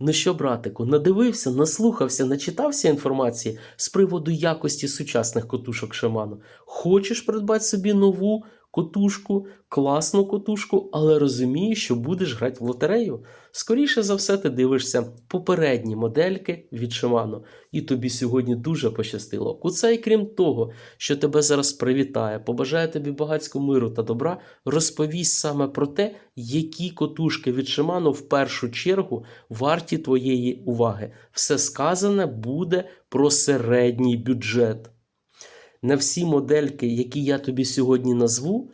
Ну що, братику, надивився, наслухався, начитався інформації з приводу якості сучасних котушок шаману? Хочеш придбати собі нову котушку, класну котушку, але розумієш, що будеш грати в лотерею? Скоріше за все, ти дивишся попередні модельки від Shimano. І тобі сьогодні дуже пощастило. Куцай, крім того, що тебе зараз привітає, побажає тобі багатського миру та добра, розповість саме про те, які котушки від Shimano в першу чергу варті твоєї уваги. Все сказане буде про середній бюджет. На всі модельки, які я тобі сьогодні назву,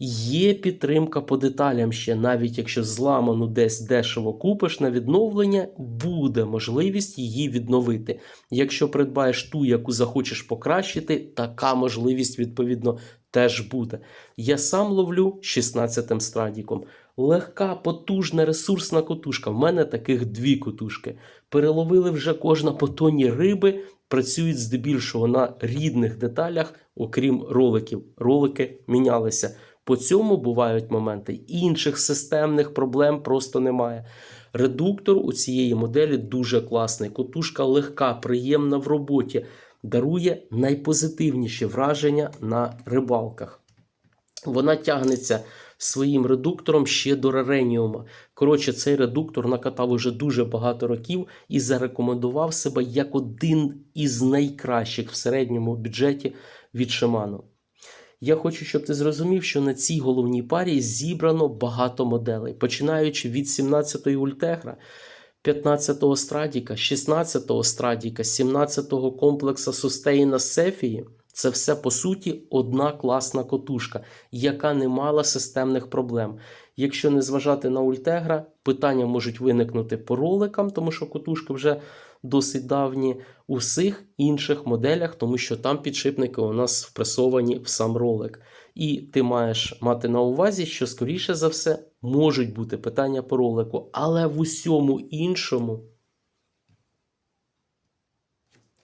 є підтримка по деталям ще, навіть якщо зламану десь дешево купиш на відновлення, буде можливість її відновити. Якщо придбаєш ту, яку захочеш покращити, така можливість, відповідно, теж буде. Я сам ловлю 16 страдіком. Легка, потужна, ресурсна котушка. В мене таких дві котушки. Переловили вже кожна по тоні риби, працюють здебільшого на рідних деталях, окрім роликів. Ролики мінялися. По цьому бувають моменти. Інших системних проблем просто немає. Редуктор у цієї моделі дуже класний. Котушка легка, приємна в роботі, дарує найпозитивніші враження на рибалках. Вона тягнеться своїм редуктором ще до Ререніума. Коротше, цей редуктор накатав уже дуже багато років і зарекомендував себе як один із найкращих в середньому бюджеті від Shimano. Я хочу, щоб ти зрозумів, що на цій головній парі зібрано багато моделей, починаючи від 17-ї Ультегра, 15-го Страдіка, 16-го Страдіка, 17-го комплекса Сустейна Сефії. Це все по суті одна класна котушка, яка не мала системних проблем. Якщо не зважати на Ультегра, питання можуть виникнути по роликам, тому що котушки вже досить давні, у всіх інших моделях, тому що там підшипники у нас впресовані в сам ролик. І ти маєш мати на увазі, що, скоріше за все, можуть бути питання по ролику, але в усьому іншому.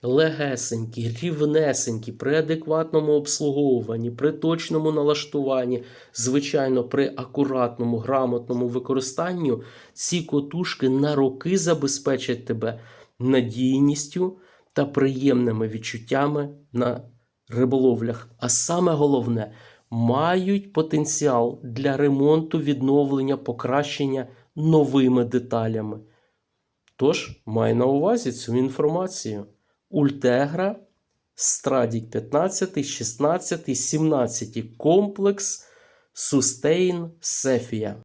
Легесенькі, рівнесенькі, при адекватному обслуговуванні, при точному налаштуванні, звичайно, при акуратному, грамотному використанні, ці котушки на роки забезпечать тебе надійністю та приємними відчуттями на риболовлях. А саме головне, мають потенціал для ремонту, відновлення, покращення новими деталями. Тож, май на увазі цю інформацію. Ультегра, Страдік 15, 16, 17 комплекс Sustain Сефія.